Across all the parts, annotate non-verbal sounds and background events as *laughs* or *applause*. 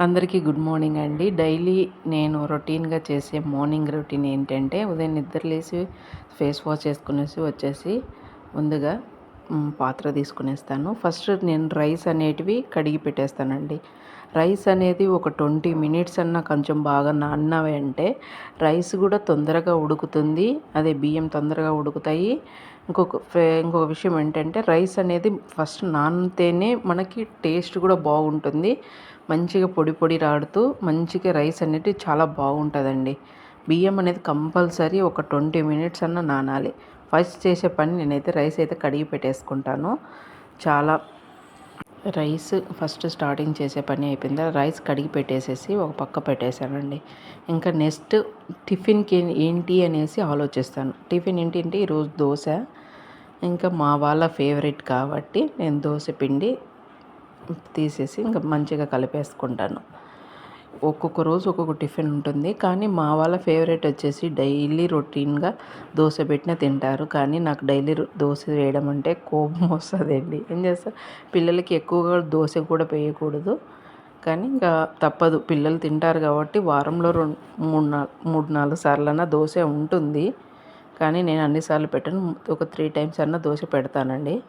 అందరికీ good morning అండి. Daily నేను రొటీన్గా చేసే మార్నింగ్ రొటీన్ ఏంటంటే ఉదయం నిద్ర లేసి ఫేస్ వాష్ చేసుకునేసి వచ్చేసి ముందుగా పాత్ర తీసుకునేస్తాను. ఫస్ట్ నేను రైస్ అనేటివి కడిగి పెట్టేస్తానండి. రైస్ అనేది ఒక ట్వంటీ మినిట్స్ అన్న కొంచెం బాగా నాన్నవి అంటే రైస్ కూడా తొందరగా ఉడుకుతుంది. అదే బియ్యం తొందరగా ఉడుకుతాయి. ఇంకొక ఫే- ఇంకొక విషయం ఏంటంటే రైస్ అనేది ఫస్ట్ నానితేనే మనకి టేస్ట్ కూడా బాగుంటుంది. మంచిగా పొడి పొడి రాడుతూ మంచిగా రైస్ అనేది చాలా బాగుంటుందండి. బియ్యం అనేది కంపల్సరీ ఒక ట్వంటీ మినిట్స్ అన్న నానాలి. ఫస్ట్ చేసే పని నేనైతే రైస్ అయితే కడిగి పెట్టేసుకుంటాను. చాలా రైస్ ఫస్ట్ స్టార్టింగ్ చేసే పని అయిపోయిందా. రైస్ కడిగి పెట్టేసేసి ఒక పక్క పెట్టేశానండి. ఇంకా నెక్స్ట్ టిఫిన్కి ఏంటి అనేసి ఆలోచిస్తాను. టిఫిన్ ఏంటంటే ఈరోజు దోశ. ఇంకా మా వాళ్ళ ఫేవరెట్ కాబట్టి నేను దోశ పిండి తీసేసి ఇంకా మంచిగా కలిపేసుకుంటాను. ఒక్కొక్క రోజు ఒక్కొక్క టిఫిన్ ఉంటుంది. కానీ మా వాళ్ళ ఫేవరెట్ వచ్చేసి డైలీ రొటీన్గా దోశ పెట్టిన తింటారు. కానీ నాకు డైలీ దోశ వేయడం అంటే కోపం వస్తుందండి. ఏం చేస్తా పిల్లలకి ఎక్కువగా దోశ కూడా వేయకూడదు. కానీ ఇంకా తప్పదు. పిల్లలు తింటారు కాబట్టి వారంలో రెండు మూడు నాలుగు మూడు నాలుగు సార్లన్నా దోశ ఉంటుంది. కానీ నేను అన్నిసార్లు పెట్టను. ఒక త్రీ టైమ్స్ అన్నా దోశ పెడతానండి.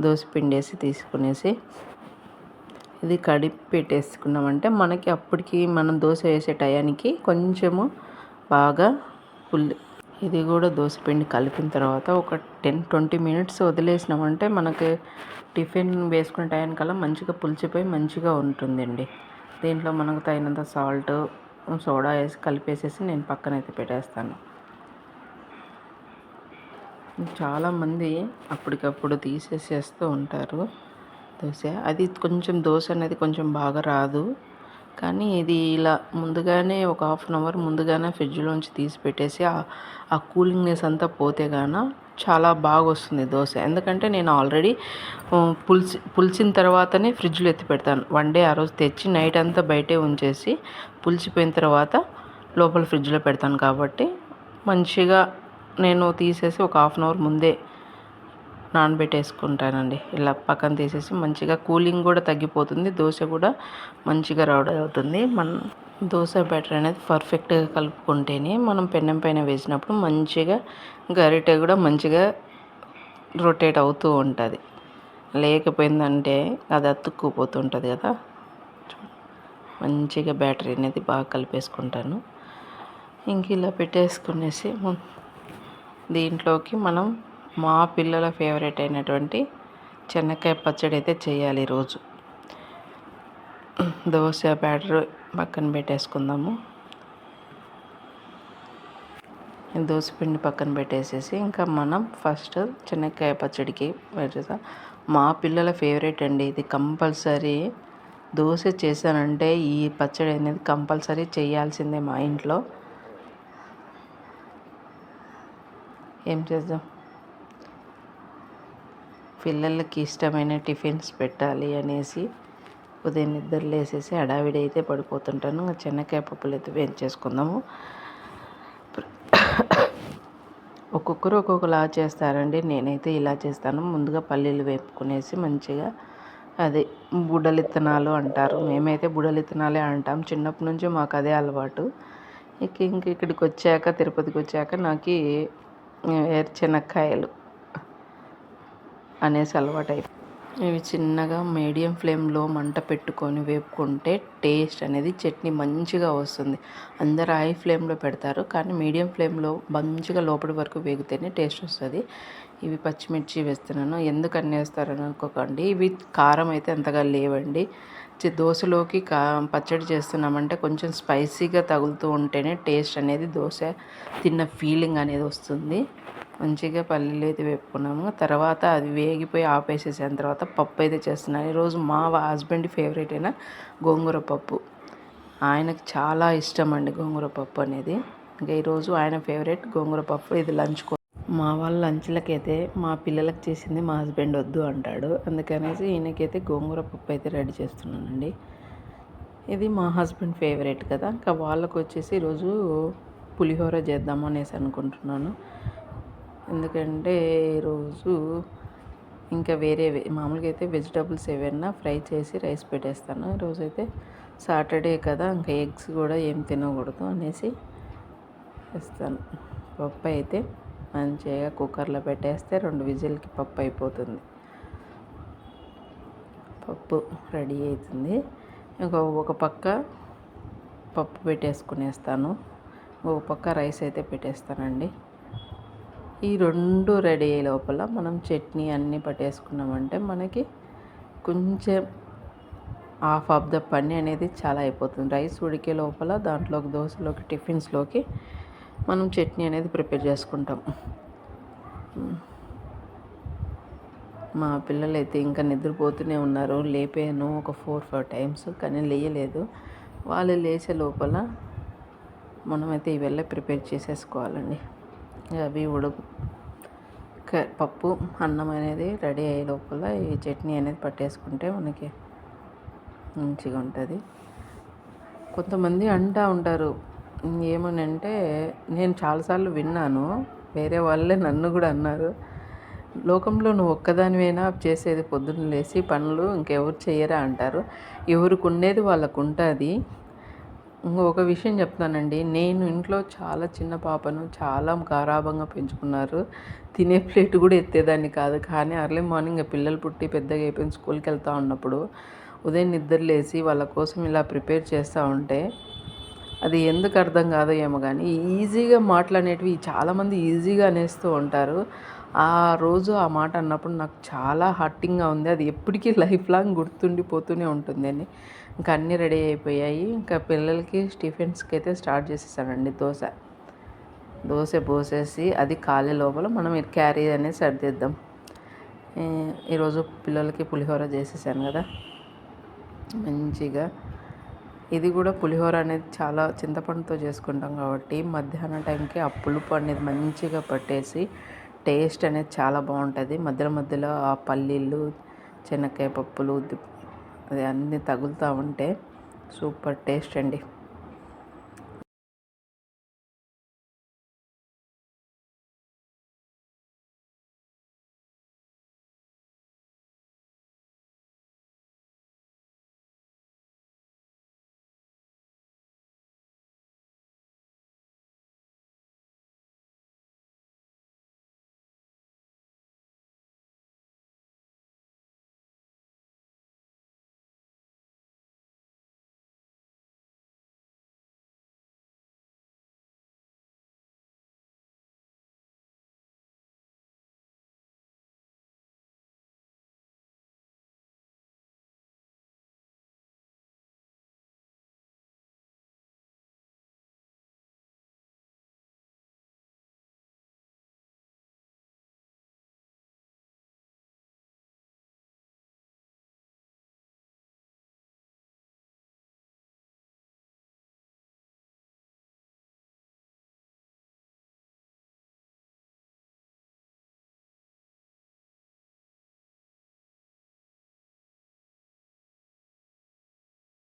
దోశ పిండేసి తీసుకునేసి ఇది కడిపి పెట్టేసుకున్నామంటే మనకి అప్పటికి మనం దోశ వేసే టయానికి కొంచెము బాగా పుల్లి ఇది కూడా దోశ పిండి కలిపిన తర్వాత ఒక టెన్ ట్వంటీ మినిట్స్ వదిలేసినామంటే మనకి టిఫిన్ వేసుకునే టయానికల్లా మంచిగా పులిచిపోయి మంచిగా ఉంటుందండి. దీంట్లో మనకు తగినంత సాల్ట్ సోడా వేసి కలిపేసేసి నేను పక్కన అయితే పెట్టేస్తాను చాలామంది అప్పటికప్పుడు తీసేసేస్తూ ఉంటారు. దోశ. అది కొంచెం దోశ అనేది కొంచెం బాగా రాదు. కానీ ఇది ఇలా ముందుగానే ఒక హాఫ్ అన్ అవర్ ముందుగానే ఫ్రిడ్జ్లోంచి తీసి పెట్టేసి ఆ- ఆ కూలింగ్నెస్ అంతా పోతే గాన చాలా బాగా వస్తుంది దోశ. ఎందుకంటే నేను ఆల్రెడీ పులిసి పులిసిన తర్వాతనే ఫ్రిడ్జ్లో ఎత్తి పెడతాను. వన్ డే ఆ రోజు తెచ్చి నైట్ అంతా బయటే ఉంచేసి పులిచిపోయిన తర్వాత లోపల ఫ్రిడ్జ్లో పెడతాను కాబట్టి మంచిగా నేను తీసేసి ఒక హాఫ్ అన్ అవర్ ముందే నానబెట్టేసుకుంటానండి. ఇలా పక్కన తీసేసి మంచిగా కూలింగ్ కూడా తగ్గిపోతుంది. దోశ కూడా మంచిగా రావడం అవుతుంది. మన దోశ బ్యాటర్ అనేది పర్ఫెక్ట్గా కలుపుకుంటేనే మనం పెన్నం పైన వేసినప్పుడు మంచిగా గరిటె కూడా మంచిగా రొటేట్ అవుతూ ఉంటుంది. లేకపోయిందంటే అది అతుక్కుపోతుంటుంది కదా. మంచిగా బ్యాటరీ అనేది బాగా కలిపేసుకుంటాను. ఇంక ఇలా పెట్టేసుకునేసి దీంట్లోకి మనం మా పిల్లల ఫేవరెట్ అయినటువంటి చెనక్కాయ పచ్చడి అయితే చేయాలి ఈరోజు. దోశ బ్యాటర్ పక్కన పెట్టేసుకుందాము. దోశ పిండి పక్కన పెట్టేసేసి ఇంకా మనం ఫస్ట్ చెనక్కాయ పచ్చడికి పెట్టేసా మా పిల్లల ఫేవరెట్ అండి ఇది కంపల్సరీ. దోశ చేశానంటే ఈ పచ్చడి అనేది కంపల్సరీ చేయాల్సిందే మా ఇంట్లో. ఏం చేద్దాం? పిల్లలకి ఇష్టమైన టిఫిన్స్ పెట్టాలి అనేసి ఉదయం నిద్ర లేసేసి హడావిడి అయితే పడిపోతుంటాను. ఇంకా చెనక్కాయ పప్పులు అయితే వేయించేసుకుందాము. ఒక్కొక్కరు ఒక్కొక్కలా చేస్తారండి. నేనైతే ఇలా చేస్తాను. ముందుగా పల్లీలు వేపుకునేసి మంచిగా అదే బుడలిత్తనాలు అంటారు. మేమైతే బుడలిత్తనాలే అంటాం. చిన్నప్పటి నుంచి మాకు అదే అలవాటు. ఇక ఇంక ఇక్కడికి వచ్చాక తిరుపతికి వచ్చాక నాకు చెనక్కాయలు అనేసి అలవాటు ఇవి చిన్నగా మీడియం ఫ్లేమ్లో మంట పెట్టుకొని వేపుకుంటే టేస్ట్ అనేది చట్నీ మంచిగా వస్తుంది. అందరు హై ఫ్లేమ్లో పెడతారు కానీ మీడియం ఫ్లేమ్లో మంచిగా లోపలి వరకు వేగితేనే టేస్ట్ వస్తుంది. ఇవి పచ్చిమిర్చి వేస్తున్నాను. ఎందుకు అన్ని వేస్తారని అనుకోకండి. ఇవి కారం అయితే అంతగా లేవండి. దోశలోకి కా పచ్చడి చేస్తున్నామంటే కొంచెం స్పైసీగా తగులుతూ ఉంటేనే టేస్ట్ అనేది దోశ తిన్న ఫీలింగ్ అనేది వస్తుంది. మంచిగా పల్లీలు అయితే వేపుకున్నాము. తర్వాత అది వేగిపోయి ఆపేసేసిన తర్వాత పప్పు అయితే చేస్తున్నాను. ఈరోజు మా హస్బెండ్ ఫేవరెట్ అయిన గోంగూర పప్పు. ఆయనకు చాలా ఇష్టం అండి గోంగూర పప్పు అనేది. ఇంకా ఈరోజు ఆయన ఫేవరెట్ గోంగూర పప్పు. ఇది లంచ్ కో మా వాళ్ళ లంచ్లకైతే మా పిల్లలకు చేసింది మా హస్బెండ్ వద్దు అంటాడు. అందుకనేసి ఈయనకైతే గోంగూర పప్పు అయితే రెడీ చేస్తున్నానండి. ఇది మా హస్బెండ్ ఫేవరెట్ కదా. ఇంకా వాళ్ళకు వచ్చేసి ఈరోజు పులిహోర చేద్దాము అనేసి అనుకుంటున్నాను. ఎందుకంటే ఈరోజు ఇంకా వేరే మామూలుగా అయితే వెజిటబుల్స్ ఏవైనా ఫ్రై చేసి రైస్ పెట్టేస్తాను. ఈరోజైతే సాటర్డే కదా ఇంకా ఎగ్స్ కూడా ఏం తినకూడదు అనేసి ఇస్తాను పప్పు అయితే మంచిగా కుక్కర్లో పెట్టేస్తే రెండు విజిల్కి పప్పు అయిపోతుంది. పప్పు రెడీ అవుతుంది. ఇంకో ఒక పక్క పప్పు పెట్టేసుకునేస్తాను. ఒక పక్క రైస్ అయితే పెట్టేస్తానండి. ఈ రెండు రెడీ అయ్యే లోపల మనం చట్నీ అన్నీ పట్టేసుకున్నామంటే మనకి కొంచెం హాఫ్ ఆఫ్ ద పని అనేది చాలా అయిపోతుంది. రైస్ ఉడికే లోపల దాంట్లోకి దోశలోకి టిఫిన్స్లోకి మనం చట్నీ అనేది ప్రిపేర్ చేసుకుంటాం. మా పిల్లలైతే ఇంకా నిద్రపోతూనే ఉన్నారు. లేపాను ఒక ఫోర్ ఫైవ్ టైమ్స్ కానీ లేయలేదు. వాళ్ళు లేచే లోపల మనమైతే ఇవెల్ల ప్రిపేర్ చేసేసుకోవాలండి. అవి ఉడుకు. పప్పు అన్నం అనేది రెడీ అయ్యే లోపల ఈ చట్నీ అనేది పట్టేసుకుంటే మనకి మంచిగా ఉంటుంది కొంతమంది అంటూ ఉంటారు ఏమనంటే నేను చాలాసార్లు విన్నాను. వేరే వాళ్ళే నన్ను కూడా అన్నారు. లోకంలో నువ్వు ఒక్కదానివైనా చేసేది పొద్దున్న లేచి పనులు ఇంకెవరు చేయరా అంటారు. ఎవరికి ఉండేది వాళ్ళకు ఉంటుంది ఒక విషయం చెప్తానండి. నేను ఇంట్లో చాలా చిన్న పాపను చాలా గారాభంగా పెంచుకున్నారు. తినే ప్లేట్ కూడా ఎత్తేదాన్ని కాదు. కానీ అర్లీ మార్నింగ్ పిల్లలు పుట్టి పెద్దగా అయిపోయిన స్కూల్కి వెళ్తూ ఉన్నప్పుడు ఉదయం నిద్ర లేచి వాళ్ళ కోసం ఇలా ప్రిపేర్ చేస్తూ ఉంటే అది ఎందుకు అర్థం కాదో ఏమో కానీ ఈజీగా మాట్లాడేటివి చాలామంది ఈజీగా అనేస్తూ ఉంటారు. ఆ రోజు ఆ మాట అన్నప్పుడు నాకు చాలా హర్టింగ్గా ఉంది. అది ఎప్పటికీ *laughs* లైఫ్ లాంగ్ గుర్తుండిపోతూనే ఉంటుంది అని ఇంకా అన్నీ రెడీ అయిపోయాయి. ఇంకా పిల్లలకి టిఫిన్స్కి అయితే స్టార్ట్ చేసేసానండి దోశ. దోశ పోసేసి అది ఖాళీ లోపల మనం క్యారీ అనేది సర్దిద్దాం ఈరోజు పిల్లలకి పులిహోర చేసేసాను కదా. మంచిగా ఇది కూడా పులిహోర అనేది చాలా చింతపండుతో చేసుకుంటాం కాబట్టి మధ్యాహ్నం టైంకి ఆ పులుపు అనేది మంచిగా పట్టేసి టేస్ట్ అనేది చాలా బాగుంటుంది. మధ్యలో మధ్యలో ఆ పల్లీలు శనక్కాయ పప్పులు ది- అది అన్నీ తగులుతూ ఉంటే సూపర్ టేస్ట్ అండి.